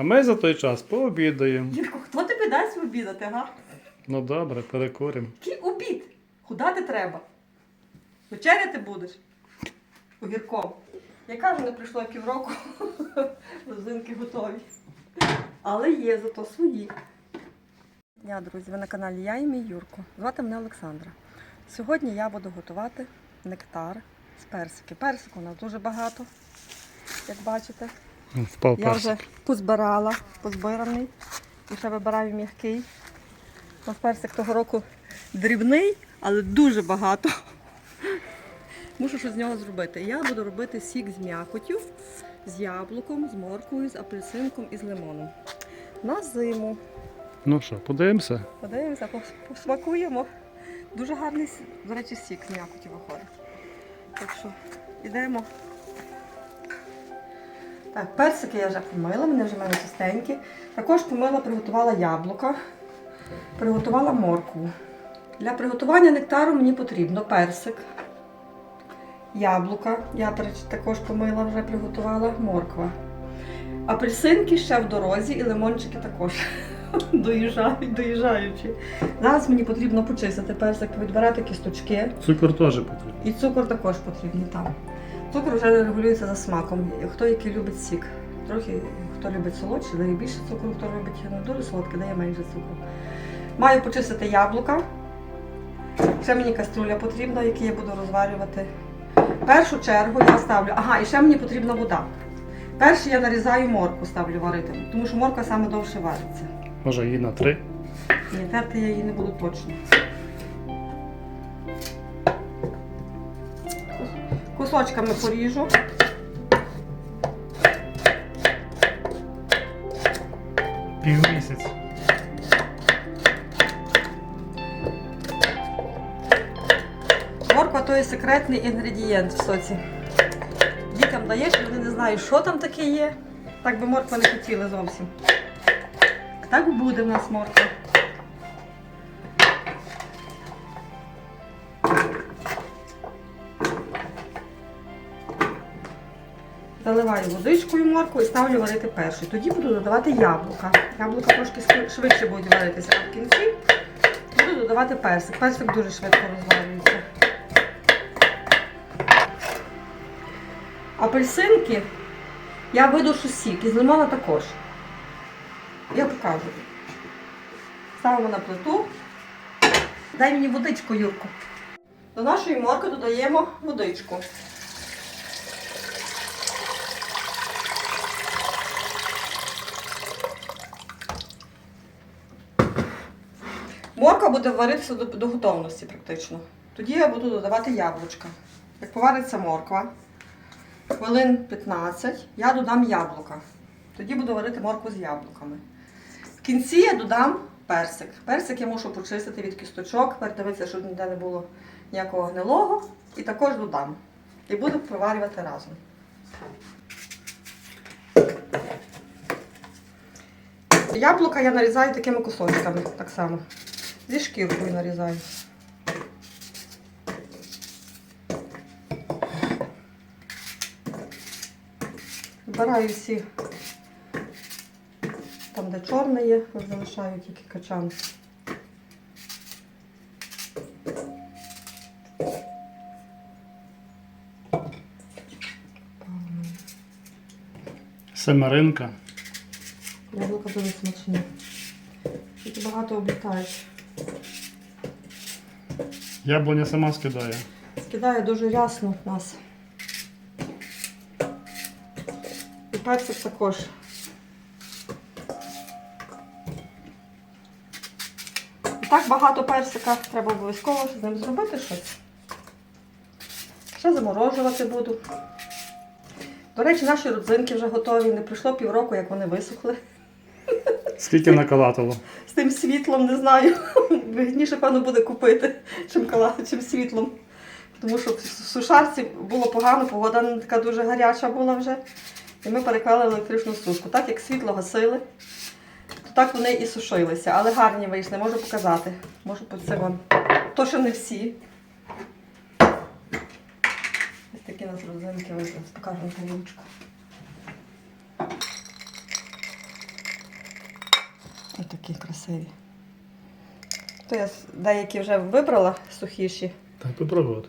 А ми за той час пообідаємо. Юрко, хто тобі дасть обідати, га? Ну добре, перекуримо. Який обід? Худати треба. Вечеряти будеш? Огірком. Я кажу, не прийшло півроку. Розинки готові. Але є зато свої. Я, друзі, ви на каналі Я і мій Юрко. Звати мене Олександра. Сьогодні я буду готувати нектар з персики. Персику у нас дуже багато, як бачите. Впав Я персик. вже позбирала, позбираний. І ще вибираю м'який. Ось персик того року дрібний, але дуже багато. Мушу щось з нього зробити. Я буду робити сік з м'якотю, з яблуком, з морквою, з апельсинком і з лимоном. На зиму. Ну що, подивимося? Подивимося, посмакуємо. Дуже гарний, до речі, сік з м'якоті виходить. Так що йдемо. Так, персики я вже помила, вони вже в мене чистенькі. Також помила, приготувала яблука, приготувала моркву. Для приготування нектару мені потрібно персик, яблука. Я також помила, вже приготувала морква. Апельсинки ще в дорозі і лимончики також доїжджають, доїжджаючи. Зараз мені потрібно почистити персик, відбирати кісточки. Цукор теж потрібен. І цукор також потрібний там. Цукор вже регулюється за смаком. Хто який любить сік. Трохи хто любить солодший, дає більше цукру, хто любить не дуже солодке, дає менше цукру. Маю почистити яблука. Ще мені каструля потрібна, яку я буду розварювати. В першу чергу я ставлю. Ага, і ще мені потрібна вода. Перше я нарізаю морку, ставлю варити, тому що морква саме довше вариться. Може її на три. Ні, терти я її не буду точно. Кусочками поріжу. Півмісяць. Морква то є секретний інгредієнт в соці. Дітям даєш, вони не знають, що там таке є. Так би морква не хотіли зовсім. Так буде в нас морква. Заливаю водичкою моркву і ставлю варити перший. Тоді буду додавати яблука. Яблука трошки швидше будуть варитися, а в кінці буду додавати персик. Персик дуже швидко розварюється. Апельсинки я видушу сік, і з лимона також. Я покажу. Ставимо на плиту. Дай мені водичку, Юрку. До нашої морки додаємо водичку. Морка буде варитися до, до готовності практично. Тоді я буду додавати яблучка. Як повариться морква, хвилин 15 я додам яблука. Тоді буду варити моркву з яблуками. В кінці я додам персик. Персик я мушу почистити від кісточок, передивитися, щоб ніде не було ніякого гнилого. І також додам. І буду проварювати разом. Яблука я нарізаю такими кусочками, так само. Зі шкіркою нарізаю. Вбираю всі там, де чорне є, залишаю тільки качан. Семеринка. Яблука дуже смачні. Тільки багато облітають. Яблуня сама скидає. Скидає дуже рясно в нас. І персик також. І так багато персика, треба обов'язково з ним зробити щось. Ще заморожувати буду. До речі, наші родзинки вже готові. Не пройшло півроку, як вони висохли. Скільки накалатало? З тим світлом не знаю. Вигідніше, певно, буде купити, чим, чим світлом. Тому що в сушарці було погано, погода не така дуже гаряча була вже. І ми переклали електричну сушку. Так як світло гасили, то так вони і сушилися. Але гарні вийшли, можу показати. Можу по це вам. То, що не всі. Ось такі у нас родзинки вийшли. Покажу на Ось такі красиві. То я деякі вже вибрала сухіші. Так, попробувати.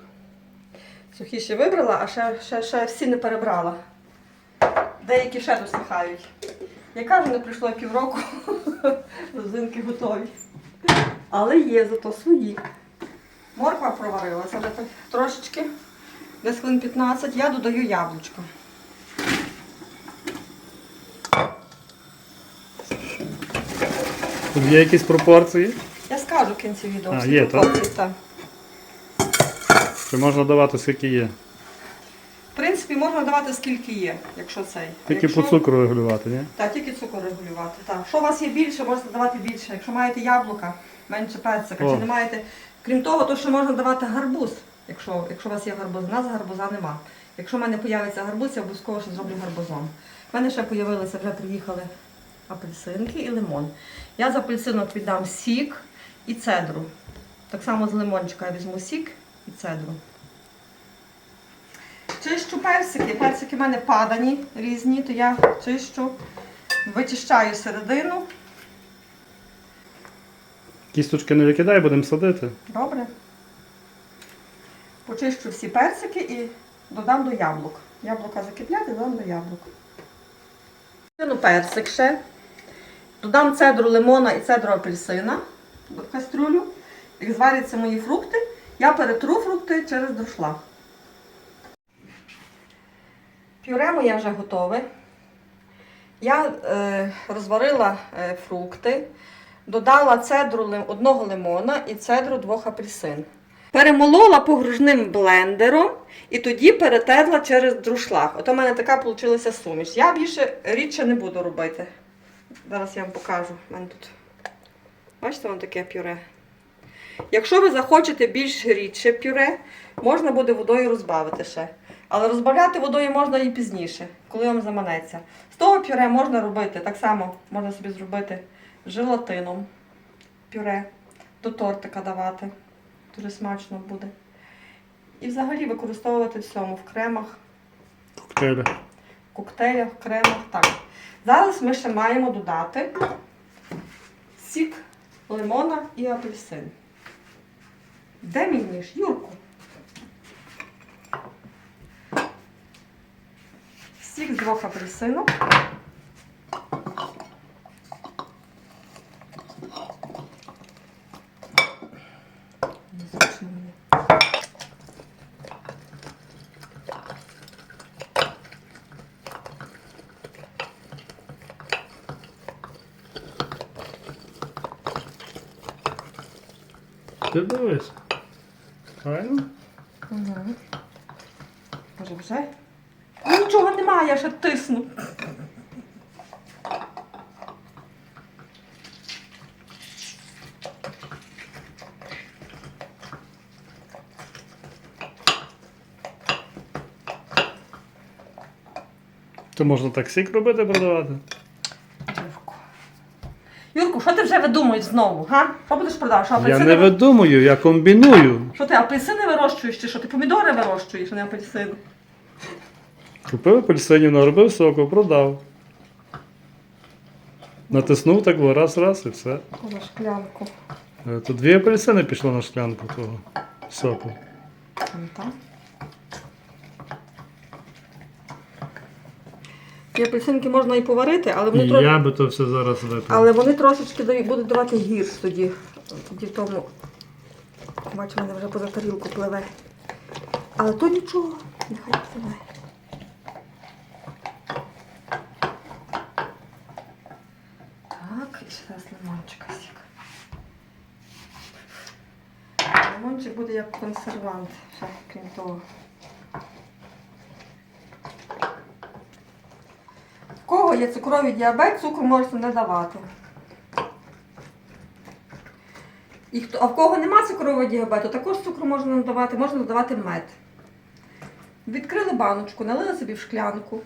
Сухіші вибрала, а ще, ще, ще всі не перебрала. Деякі ще досихають. Я кажу, не пройшло півроку, розинки готові. Але є зато свої. Морква проварилася вже трошечки, десь хвилин 15. Я додаю яблучко. Тут є якісь пропорції, Я скажу в кінці відео. А, є, так? пропорції, так? чи можна давати скільки є. В принципі, можна давати скільки є, якщо цей. Тільки якщо... по цукру регулювати, ні? Так, тільки цукор регулювати. Так. Що у вас є більше, можете давати більше. Якщо маєте яблука, менше персика. О. Чи не маєте. Крім того, то ще можна давати гарбуз, якщо, якщо у вас є гарбуз. У нас гарбуза нема. Якщо в мене з'явиться гарбуз, я обов'язково ще зроблю гарбузом. У мене ще з'явилися, вже приїхали апельсинки і лимон. Я з апельсинок віддам сік і цедру. Так само з лимончика я візьму сік і цедру. Чищу персики. Персики в мене падані різні, то я чищу, вичищаю середину. Кісточки не викидай, будемо садити. Добре. Почищу всі персики і додам до яблук. Яблука закип'ять і додам до яблук. Кину персик ще. Додам цедру лимона і цедру апельсина в кастрюлю. Як зваряться мої фрукти, я перетру фрукти через друшлаг. Пюре моє вже готове. Я е, розварила е, фрукти, додала цедру лим- одного лимона і цедру двох апельсин. Перемолола погружним блендером і тоді перетерла через друшлаг. От у мене така вийшла суміш. Я більше рідше не буду робити. Зараз я вам покажу. У мене тут. Бачите, воно таке пюре. Якщо ви захочете більш рідше пюре, можна буде водою розбавити ще. Але розбавляти водою можна і пізніше, коли вам заманеться. З того пюре можна робити, так само можна собі зробити желатином пюре, до тортика давати. Дуже смачно буде. І взагалі використовувати в всьому, в кремах, Коктейлі. Коктейлях, кремах. Так. Зараз ми ще маємо додати сік лимона і апельсин. Де мій ніж? Юрку? Сік з двох апельсинок. Незручно мені. Ти дивись. Правильно? Угу. Може вже? Ну, Нічого немає, я ще тисну. То можна так сік робити, продавати. Юрку. Юрку, що ти вже видумуєш знову? Га? Що будеш продавати? Що Я апельсини? не видумую, я комбіную. Що ти апельсини вирощуєш чи що? Ти помідори вирощуєш, а не апельсини? Купив апельсинів, наробив соку, продав. Натиснув так було раз, раз і все. За шклянку. Е, Тут дві апельсини пішло на шклянку того соку. Там, там. Ці апельсинки можна і поварити, але вони І трохи. я би то все зараз випив. Але вони трошечки дають- будуть давати гірш тоді. Тоді в тому. Бачу, мене вже поза тарілку пливе. Але то нічого, нехай пливе. Так, і ще раз лимончика сік. Лимончик буде як консервант, ще крім того. В кого є цукровий діабет, цукру можете не давати. І хто, а в кого нема цукрового діабету, також цукру можна надавати, можна додавати мед. Відкрили баночку, налили собі в шклянку,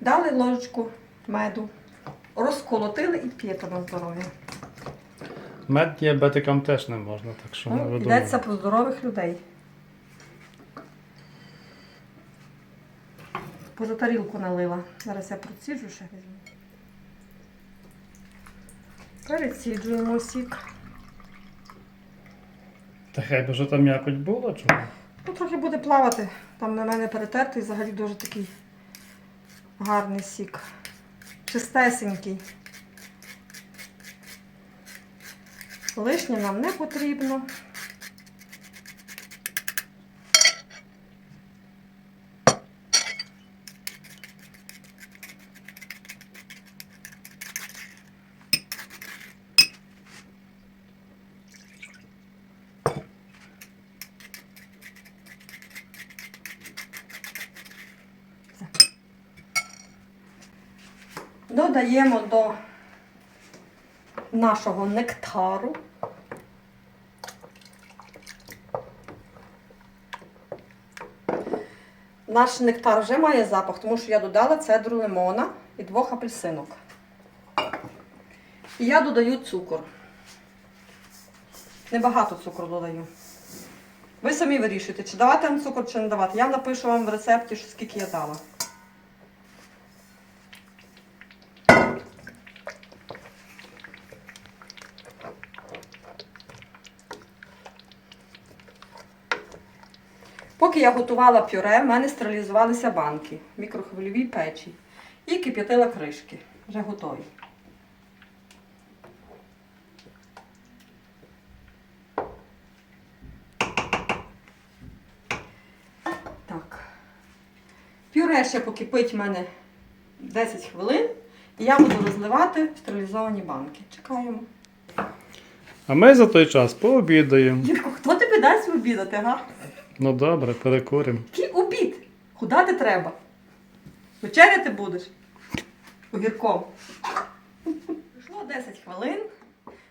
дали ложечку меду, розколотили і п'єте на здоров'я. Мед діабетикам теж не можна, так що не Ну, видумуй. йдеться про здорових людей. Поза тарілку налила. Зараз я проціджу ще візьму. Переціджуємо сік. Та хай би що там м'якоть було, чому? Ну, трохи буде плавати. Там на мене перетертий, взагалі дуже такий гарний сік. Чистесенький. Лишнє нам не потрібно. Додаємо до нашого нектару. Наш нектар вже має запах, тому що я додала цедру лимона і двох апельсинок. І я додаю цукор. Небагато цукру додаю. Ви самі вирішуєте, чи давати вам цукор, чи не давати. Я напишу вам в рецепті, скільки я дала. Поки я готувала пюре, в мене стерилізувалися банки в мікрохвильовій печі і кип'ятила кришки. Вже готові. Так. Пюре ще покипить в мене 10 хвилин, і я буду розливати в стерилізовані банки. Чекаємо. А ми за той час пообідаємо. Дідко, хто тобі дасть обідати, га? Ну добре, перекуримо. Який обід? Худати треба. Вечеряти будеш? Огірком. Пройшло 10 хвилин.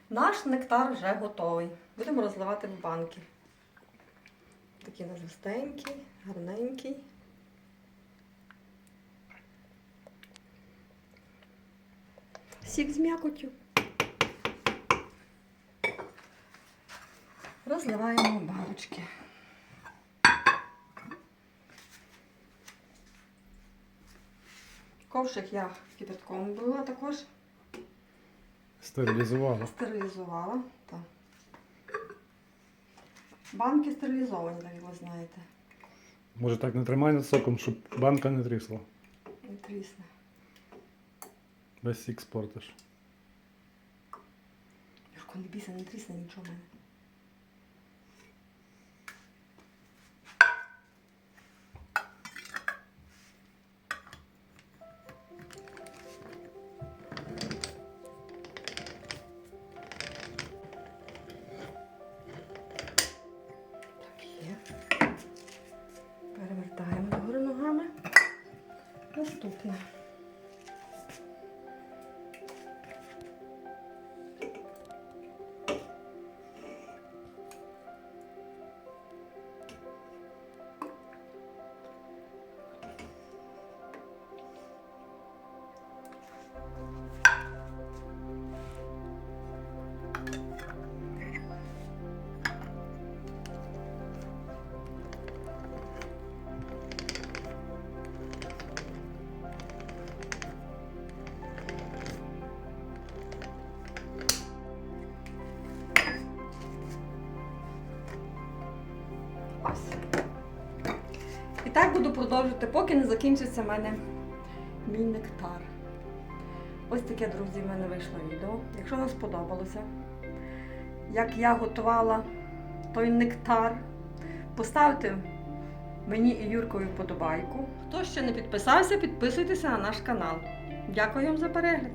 Наш нектар вже готовий. Будемо розливати в банки. Такий у гарненький. Сік з м'якотю. Розливаємо баночки. Ковшик я кипятком била також, Стерилізувала. стерилізувала. Так. Банки стерилізовані, як ви знаєте. Може так не тримай над соком, щоб банка не трісла. Не трісне. Весь сік спортиш. Юрко, не бійся, не трісне нічого в мене. Продовжувати, поки не закінчиться в мене мій нектар. Ось таке, друзі, в мене вийшло відео. Якщо вам сподобалося, як я готувала той нектар, поставте мені і Юркові вподобайку. Хто ще не підписався, підписуйтеся на наш канал. Дякую вам за перегляд!